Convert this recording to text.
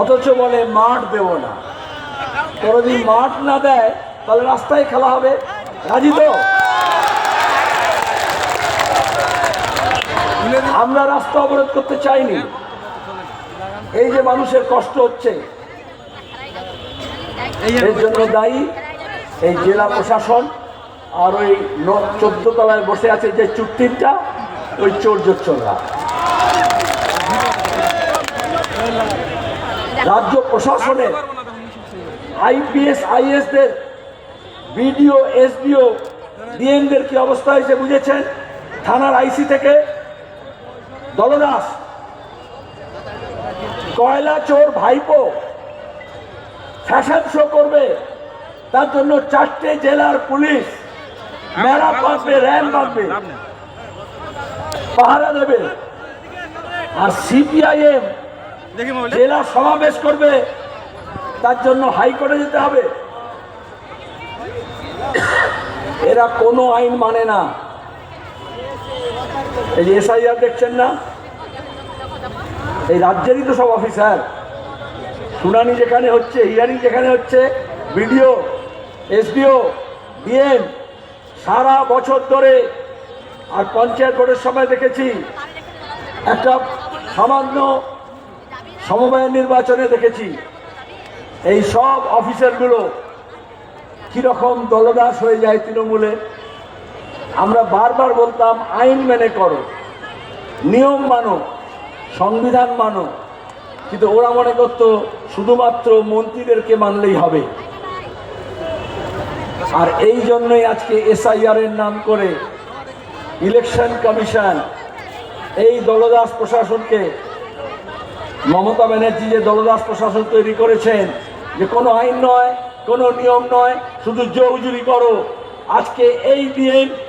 অথচ বলে মাঠ দেব না। তো যদি মাঠ না দেয়, তাহলে রাস্তায় খেলা হবে। রাজি তো? আমরা রাস্তা অবরোধ করতে চাইনি। এই যে মানুষের কষ্ট হচ্ছে, এর জন্য দায়ী এই জেলা প্রশাসন আর ওই চোদ্দ তলায় বসে আছে যে চুক্তিটা, ওই চোর জোচ্চররা। রাজ্য প্রশাসনের আইপিএস আইএসদের বিডিও, এসডিও ডিএমদের কি অবস্থা হয়েছে বুঝেছেন? থানার আইসি থেকে দলদাস, কয়লা চোর ভাইপো ফ্যাশন শো করবে, তার জন্য চারটে জেলার পুলিশ মেরা বাঁধবে র্যাম বাঁধবে পাহারা দেবে। আর সিপিআইএম জেলা সমাবেশ করবে, তার জন্য হাইকোর্টে যেতে হবে। এরা কোনো আইন মানে না। এই যে এসআইআর দেখছেন না? এই রাজ্যেরই তো সব অফিসার। শুনানি যেখানে হচ্ছে, হিয়ারিং যেখানে হচ্ছে, বিডিও, এসডিও, ডিএম, সারা বছর ধরে আর পঞ্চায়েত বোর্ডের সময় দেখেছি, একটা সামান্য সমবায় নির্বাচনে দেখেছি। এই সব অফিসারগুলো কীরকম দলদাস হয়ে যায় তৃণমূলে, আমরা বারবার বলতাম, আইন মেনে করো, নিয়ম মানো, সংবিধান মানো, কিন্তু ওরা মনে করতো, শুধুমাত্র মন্ত্রীদেরকে মানলেই হবে। আর এই জন্যই আজকে এসআইআর এর নাম করে ইলেকশন কমিশন এই দলদাস প্রশাসনকে মমতা ব্যানার্জি যে দলদাস প্রশাসন তৈরি করেছেন, যে কোনো আইন নয়, কোনো নিয়ম নয়, শুধু জৌজুরি করো। আজকে এই দিয়ে